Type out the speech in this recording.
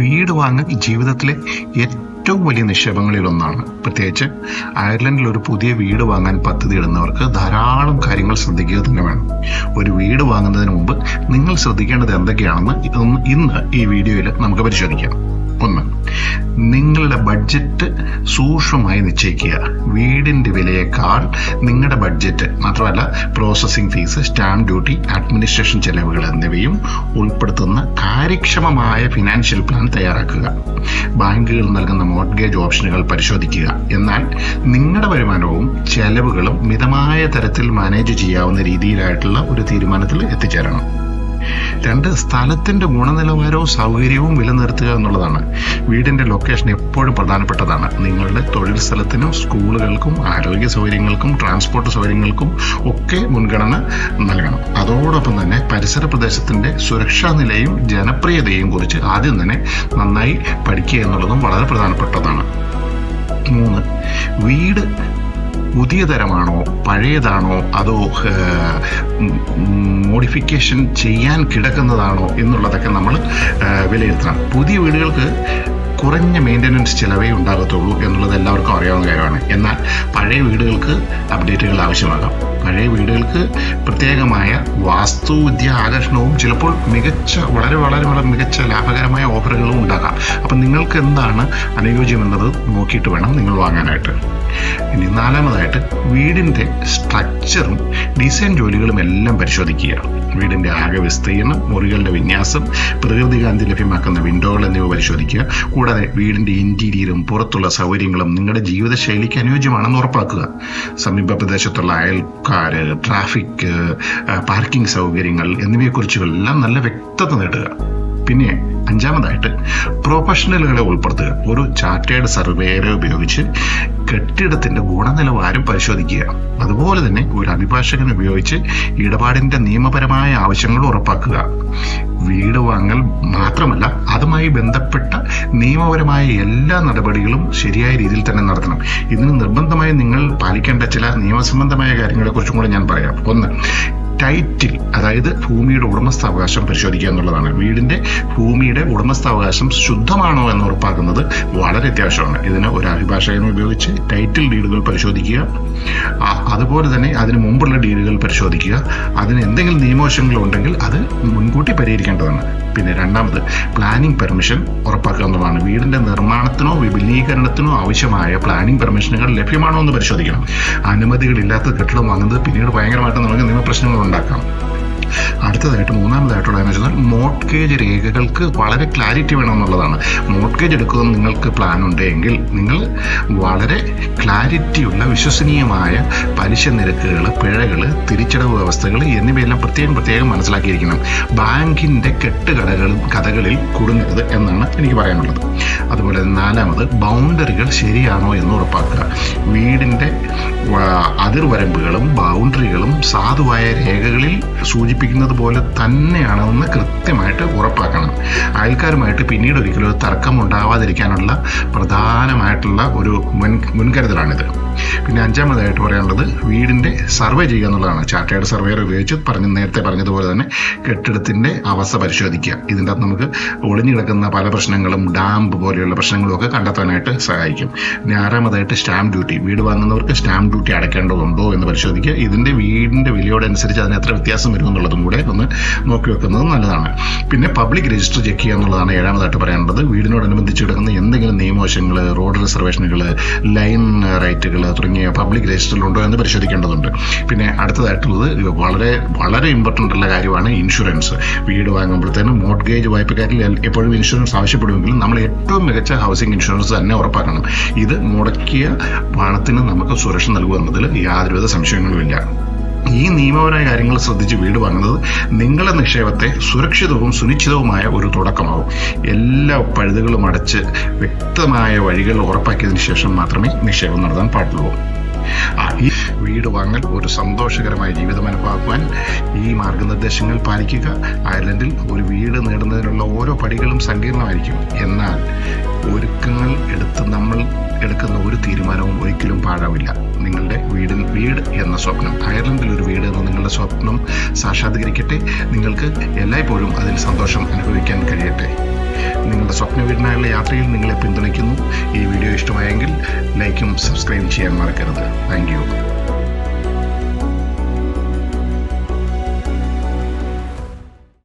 വീട് വാങ്ങൽ ജീവിതത്തിലെ ഏറ്റവും വലിയ നിക്ഷേപങ്ങളിലൊന്നാണ്. പ്രത്യേകിച്ച് അയർലൻഡിൽ ഒരു പുതിയ വീട് വാങ്ങാൻ പദ്ധതി ഇടുന്നവർക്ക് ധാരാളം കാര്യങ്ങൾ ശ്രദ്ധിക്കുക തന്നെ വേണം. ഒരു വീട് വാങ്ങുന്നതിന് മുമ്പ് നിങ്ങൾ ശ്രദ്ധിക്കേണ്ടത് എന്തൊക്കെയാണെന്ന് ഇന്ന് ഈ വീഡിയോയിൽ നമുക്ക് പരിശോധിക്കാം. ഒന്ന് നിങ്ങളുടെ ബഡ്ജറ്റ് സൂക്ഷ്മമായി നിശ്ചയിക്കുക. വീടിന്റെ വിലയേക്കാൾ നിങ്ങളുടെ ബഡ്ജറ്റ് മാത്രമല്ല processing fees stamp duty administration ചെലവുകൾ എന്നിവയും ഉൾപ്പെടുത്തുന്ന കാര്യക്ഷമമായ ഫിനാൻഷ്യൽ പ്ലാൻ തയ്യാറാക്കുക. ബാങ്കുകൾ നൽകുന്ന മോർഗേജ് ഓപ്ഷനുകൾ പരിശോധിക്കുക. എന്നാൽ നിങ്ങളുടെ വരുമാനവും ചെലവുകളും മിതമായ തരത്തിൽ മാനേജ് ചെയ്യാവുന്ന രീതിയിലായിട്ടുള്ള ഒരു തീരുമാനത്തിൽ എത്തിച്ചേരണം. രണ്ട് സ്ഥലത്തിന്റെ ഗുണനിലവാരവും സൗകര്യവും വിലനിർത്തുക എന്നുള്ളതാണ്. വീടിന്റെ ലൊക്കേഷൻ എപ്പോഴും പ്രധാനപ്പെട്ടതാണ്. നിങ്ങളുടെ തൊഴിൽ സ്ഥലത്തിനും സ്കൂളുകൾക്കും ആരോഗ്യ സൗകര്യങ്ങൾക്കും ട്രാൻസ്പോർട്ട് സൗകര്യങ്ങൾക്കും ഒക്കെ മുൻഗണന നൽകണം. അതോടൊപ്പം തന്നെ പരിസര പ്രദേശത്തിന്റെ സുരക്ഷാ നിലയും ജനപ്രിയതയും കുറിച്ച് ആദ്യം തന്നെ നന്നായി പഠിക്കുക എന്നുള്ളതും വളരെ പ്രധാനപ്പെട്ടതാണ്. മൂന്ന് വീട് പുതിയ തരമാണോ പഴയതാണോ അതോ മോഡിഫിക്കേഷൻ ചെയ്യാൻ കിടക്കുന്നതാണോ എന്നുള്ളതൊക്കെ നമ്മൾ വിലയിരുത്തണം. പുതിയ വീടുകൾക്ക് കുറഞ്ഞ മെയിന്റനൻസ് ചിലവേ ഉണ്ടാകത്തുള്ളൂ എന്നുള്ളത് എല്ലാവർക്കും അറിയാവുന്ന കാര്യമാണ്. എന്നാൽ പഴയ വീടുകൾക്ക് അപ്ഡേറ്റുകൾ ആവശ്യമാകാം. പഴയ വീടുകൾക്ക് പ്രത്യേകമായ വാസ്തുവിദ്യ ആകർഷണവും ചിലപ്പോൾ മികച്ച വളരെ വളരെ വളരെ മികച്ച ലാഭകരമായ ഓഫറുകളും ഉണ്ടാകാം. അപ്പം നിങ്ങൾക്ക് എന്താണ് അനുയോജ്യമെന്നത് നോക്കിയിട്ട് വേണം നിങ്ങൾ വാങ്ങാനായിട്ട്. ഇനി നാലാമതായിട്ട് വീടിന്റെ സ്ട്രക്ചറും ഡിസൈൻ ജോലികളും എല്ലാം പരിശോധിക്കുക വീടിന്റെ ആകെ വിസ്തീർണം മുറികളുടെ വിന്യാസം പ്രകൃതികാന്തി ലഭ്യമാക്കുന്ന വിൻഡോകൾ എന്നിവ പരിശോധിക്കുക. കൂടാതെ വീടിന്റെ ഇന്റീരിയറും പുറത്തുള്ള സൗകര്യങ്ങളും നിങ്ങളുടെ ജീവിതശൈലിക്ക് അനുയോജ്യമാണെന്ന് ഉറപ്പാക്കുക. സമീപ പ്രദേശത്തുള്ള അയൽക്കാർ ട്രാഫിക് പാർക്കിംഗ് സൗകര്യങ്ങൾ എന്നിവയെക്കുറിച്ചുമെല്ലാം നല്ല വ്യക്തത നേടുക. പിന്നെ അഞ്ചാമതായിട്ട് പ്രൊഫഷണലുകളെ ഉൾപ്പെടുത്തുക. ഒരു ചാർട്ടേഡ് സർവേയറെ ഉപയോഗിച്ച് കെട്ടിടത്തിന്റെ ഗുണനിലവാരം പരിശോധിക്കുക. അതുപോലെ തന്നെ ഒരു അഭിഭാഷകനെ ഉപയോഗിച്ച് ഇടപാടിന്റെ നിയമപരമായ ആവശ്യങ്ങൾ ഉറപ്പാക്കുക. വീട് വാങ്ങൽ മാത്രമല്ല അതുമായി ബന്ധപ്പെട്ട നിയമപരമായ എല്ലാ നടപടികളും ശരിയായ രീതിയിൽ തന്നെ നടത്തണം. ഇതിന് നിർബന്ധമായി നിങ്ങൾ പാലിക്കേണ്ട ചില നിയമസംബന്ധമായ കാര്യങ്ങളെക്കുറിച്ചും കൂടെ ഞാൻ പറയാം. ഒന്ന് ടൈറ്റിൽ അതായത് ഭൂമിയുടെ ഉടമസ്ഥാവകാശം പരിശോധിക്കുക എന്നുള്ളതാണ്. വീടിന്റെ ഭൂമിയുടെ ഉടമസ്ഥാവകാശം ശുദ്ധമാണോ എന്ന് ഉറപ്പാക്കുന്നത് വളരെ അത്യാവശ്യമാണ്. ഇതിന് ഒരു അഭിഭാഷകനെ ഉപയോഗിച്ച് ടൈറ്റിൽ ഡീഡുകൾ പരിശോധിക്കുക. അതുപോലെ തന്നെ അതിന് മുമ്പുള്ള ഡീഡുകൾ പരിശോധിക്കുക. അതിന് എന്തെങ്കിലും നിയമവശങ്ങളുണ്ടെങ്കിൽ അത് മുൻകൂട്ടി പരിഹരിക്കേണ്ടതാണ്. പിന്നെ രണ്ടാമത് പ്ലാനിംഗ് പെർമിഷൻ ഉറപ്പാക്കുക എന്നുള്ളതാണ് വീടിന്റെ നിർമ്മാണത്തിനോ വിപുലീകരണത്തിനോ ആവശ്യമായ പ്ലാനിംഗ് പെർമിഷനുകൾ ലഭ്യമാണോ എന്ന് പരിശോധിക്കണം. അനുമതികളില്ലാത്ത കെട്ടിടം വാങ്ങുന്നത് പിന്നീട് ഭയങ്കരമായിട്ട് നമുക്ക് നിയമപ്രശ്നങ്ങൾ ഉണ്ടാക്കാം. അടുത്തതായിട്ട് മൂന്നാമതായിട്ടുള്ളതെന്ന് വെച്ചാൽ മോട്ട്ഗേജ് രേഖകൾക്ക് വളരെ ക്ലാരിറ്റി വേണമെന്നുള്ളതാണ് മോട്ട്ഗേജ് എടുക്കുന്ന നിങ്ങൾക്ക് പ്ലാൻ ഉണ്ടെങ്കിൽ നിങ്ങൾ വളരെ ക്ലാരിറ്റിയുള്ള വിശ്വസനീയമായ പലിശ നിരക്കുകൾ പിഴകൾ തിരിച്ചടവ് വ്യവസ്ഥകൾ എന്നിവയെല്ലാം പ്രത്യേകം പ്രത്യേകം മനസ്സിലാക്കിയിരിക്കണം. ബാങ്കിന്റെ കെട്ടുകടകളും കഥകളിൽ കുടുങ്ങരുത് എന്നാണ് എനിക്ക് പറയാനുള്ളത്. അതുപോലെ നാലാമത് ബൗണ്ടറികൾ ശരിയാണോ എന്ന് ഉറപ്പാക്കുക. വീടിന്റെ അതിർവരമ്പുകളും ബൗണ്ടറികളും സാധുവായ രേഖകളിൽ സൂചിപ്പിക്കുന്നത് പോലെ തന്നെയാണെന്ന് കൃത്യമായിട്ട് ഉറപ്പാക്കണം. അയൽക്കാരുമായിട്ട് പിന്നീട് ഒരിക്കലും ഒരു തർക്കം ഉണ്ടാവാതിരിക്കാനുള്ള പ്രധാനമായിട്ടുള്ള ഒരു മുൻ മുൻകരുതലാണിത്. പിന്നെ അഞ്ചാമതായിട്ട് പറയാനുള്ളത് വീടിന്റെ സർവേ ചെയ്യുക എന്നുള്ളതാണ്. ചാർട്ടേഡ് സർവേയർ ഉപയോഗിച്ച് പറഞ്ഞ് നേരത്തെ പറഞ്ഞതുപോലെ തന്നെ കെട്ടിടത്തിന്റെ അവസ്ഥ പരിശോധിക്കുക. ഇതിന്റെ അകത്ത് നമുക്ക് ഒളിഞ്ഞു കിടക്കുന്ന പല പ്രശ്നങ്ങളും ഡാമ്പ് പോലെയുള്ള പ്രശ്നങ്ങളും ഒക്കെ കണ്ടെത്താനായിട്ട് സഹായിക്കും. പിന്നെ ആറാമതായിട്ട് സ്റ്റാമ്പ് ഡ്യൂട്ടി. വീട് വാങ്ങുന്നവർക്ക് സ്റ്റാമ്പ് ഡ്യൂട്ടി അടയ്ക്കേണ്ടതുണ്ടോ എന്ന് പരിശോധിക്കുക. ഇതിന്റെ വീടിന്റെ വിലയോടനുസരിച്ച് അതിന് എത്ര വ്യത്യാസം വരും എന്നുള്ളതും കൂടെ ഒന്ന് നോക്കി വെക്കുന്നത് നല്ലതാണ്. പിന്നെ പബ്ലിക് രജിസ്റ്റർ ചെക്ക് ചെയ്യുക എന്നുള്ളതാണ് ഏഴാമതായിട്ട് പറയാനുള്ളത്. വീടിനോടനുബന്ധിച്ച് കിടക്കുന്ന എന്തെങ്കിലും നിയമവശങ്ങൾ റോഡ് റിസർവേഷനുകൾ ലൈൻ റൈറ്റുകൾ തുടങ്ങിയ പബ്ലിക് രജിസ്റ്ററിലുണ്ടോ എന്ന് പരിശോധിക്കേണ്ടതുണ്ട്. പിന്നെ അടുത്തതായിട്ടുള്ളത് വളരെ വളരെ ഇമ്പോർട്ടന്റ് ഉള്ള കാര്യമാണ് ഇൻഷുറൻസ് വീട് വാങ്ങുമ്പോഴത്തേനും മോർട്ട്ഗേജ് വായ്പക്കാരിൽ എപ്പോഴും ഇൻഷുറൻസ് ആവശ്യപ്പെടുമെങ്കിലും നമ്മൾ ഏറ്റവും മികച്ച ഹൗസിംഗ് ഇൻഷുറൻസ് തന്നെ ഉറപ്പാക്കണം. ഇത് മുടക്കിയ പണത്തിന് നമുക്ക് സുരക്ഷ നൽകുമെന്നതിൽ യാതൊരുവിധ സംശയങ്ങളുമില്ല. ഈ നിയമപരമായ കാര്യങ്ങൾ ശ്രദ്ധിച്ച് വീട് വാങ്ങുന്നത് നിങ്ങളുടെ നിക്ഷേപത്തെ സുരക്ഷിതവും സുനിശ്ചിതവുമായ ഒരു തുടക്കമാകും എല്ലാ പഴുതുകളും അടച്ച് വ്യക്തമായ വഴികൾ ഉറപ്പാക്കിയതിന് ശേഷം മാത്രമേ നിക്ഷേപം നടത്താൻ പാടുള്ളൂ. ഈ വീട് വാങ്ങൽ ഒരു സന്തോഷകരമായ ജീവിതം അനുഭവമാക്കുവാൻ ഈ മാർഗനിർദ്ദേശങ്ങൾ പാലിക്കുക. അയർലൻഡിൽ ഒരു വീട് നേടുന്നതിനുള്ള ഓരോ പടികളും സങ്കീർണമായിരിക്കും. എന്നാൽ ഒരുക്കങ്ങൾ എടുത്ത് നമ്മൾ എടുക്കുന്ന ഒരു തീരുമാനവും ഒരിക്കലും പാഴാവില്ല. നിങ്ങളുടെ വീട് വീട് എന്ന സ്വപ്നം. അയർലൻഡിൽ ഒരു വീട് എന്ന നിങ്ങളുടെ സ്വപ്നം സാക്ഷാത്കരിക്കട്ടെ. നിങ്ങൾക്ക് എല്ലായ്പ്പോഴും അതിൽ സന്തോഷം അനുഭവിക്കാൻ കഴിയട്ടെ. നിങ്ങളുടെ സ്വപ്ന വീടിനായുള്ള യാത്രയിൽ നിങ്ങളെ പിന്തുണയ്ക്കുന്നു. ഈ വീഡിയോ ഇഷ്ടമായെങ്കിൽ ലൈക്കും സബ്സ്ക്രൈബും ചെയ്യാൻ മറക്കരുത്. താങ്ക്